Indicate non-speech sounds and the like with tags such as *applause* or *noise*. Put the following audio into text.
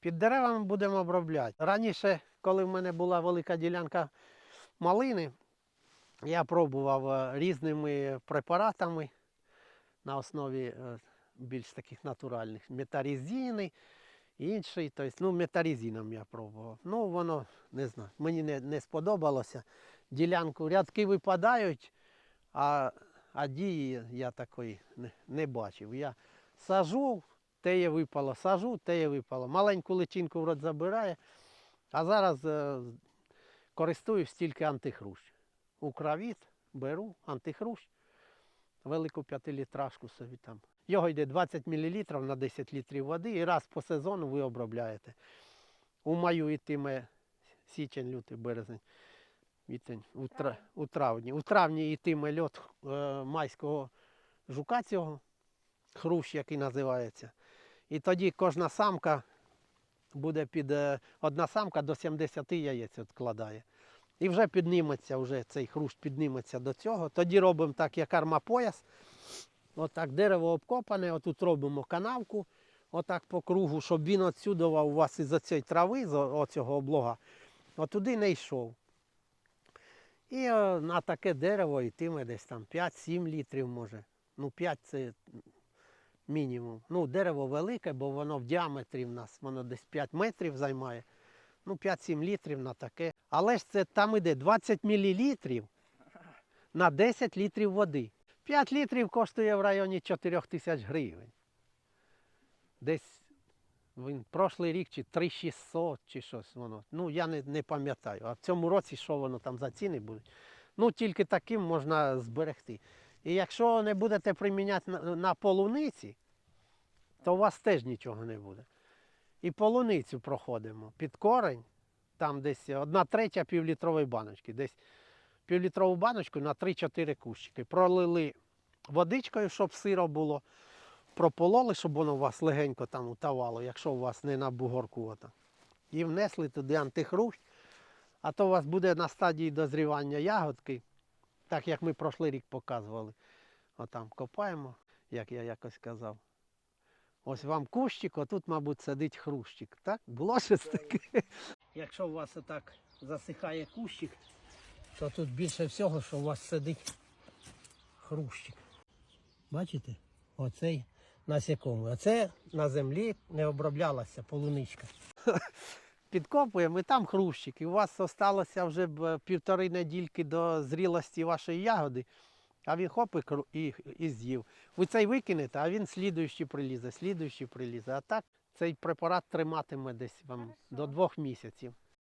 Під деревами будемо обробляти. Раніше, коли в мене була велика ділянка малини, я пробував е, різними препаратами на основі е, більш таких натуральних. Метарізіни, інший. Тобто, ну, метарізіном я пробував. Ну, воно не знаю, мені не, не сподобалося. Ділянку рядки випадають, а, а дії я такої не, не бачив. Я сажу, теє випало, сажу, теє випало. Маленьку личинку в рот забирає, а зараз е, користуюсь тільки антихрущ. Укравіт беру, антихрущ, велику п'ятилітражку собі там. Його йде 20 мл на 10 літрів води і раз по сезону ви обробляєте. У маю йтиме січень, лютий, березень, вітень, у, тра, у травні. У травні йтиме льот е, майського жука цього, хрущ, який називається. І тоді кожна самка буде під е, одна самка до 70 яєць відкладає. І вже підніметься, вже цей хрущ підніметься до цього. Тоді робимо так, як армапояс. Отак дерево обкопане, отут робимо канавку, отак по кругу, щоб він отсюди у вас із цієї трави, з оцього облога, отуди не йшов. І е, на таке дерево йтиме десь там 5-7 літрів може. Ну, 5 це мінімум. Ну, дерево велике, бо воно в діаметрі в нас, воно десь 5 метрів займає. Ну, 5-7 літрів на таке. Але ж це там іде 20 мл на 10 літрів води. 5 літрів коштує в районі 4 тисяч гривень. Десь він прошлий рік чи 3600 чи щось воно. Ну, я не, не пам'ятаю. А в цьому році що воно там за ціни будуть. Ну, тільки таким можна зберегти. І якщо не будете приміняти на, на полуниці, то у вас теж нічого не буде. І полуницю проходимо під корень, там десь одна третя півлітрової баночки, десь півлітрову баночку на 3-4 кущики. Пролили водичкою, щоб сиро було, пропололи, щоб воно у вас легенько там утавало, якщо у вас не на бугорку. Ота. І внесли туди антихрущ, а то у вас буде на стадії дозрівання ягодки, так як ми прошлий рік показували. Отам копаємо, як я якось казав. Ось вам кущик, отут, мабуть, сидить хрущик. Так? Було щось таке. *laughs* Якщо у вас отак засихає кущик, то тут більше всього, що у вас сидить хрущик. Бачите? Оцей насікомий. Оце на землі не оброблялася полуничка. *laughs* Підкопуємо і там хрущик. І у вас залишилося вже півтори недільки до зрілості вашої ягоди, а він хоп і, і, і з'їв. Ви цей викинете, а він слідуючий прилізе, слідуючий прилізе. А так цей препарат триматиме десь вам до двох місяців.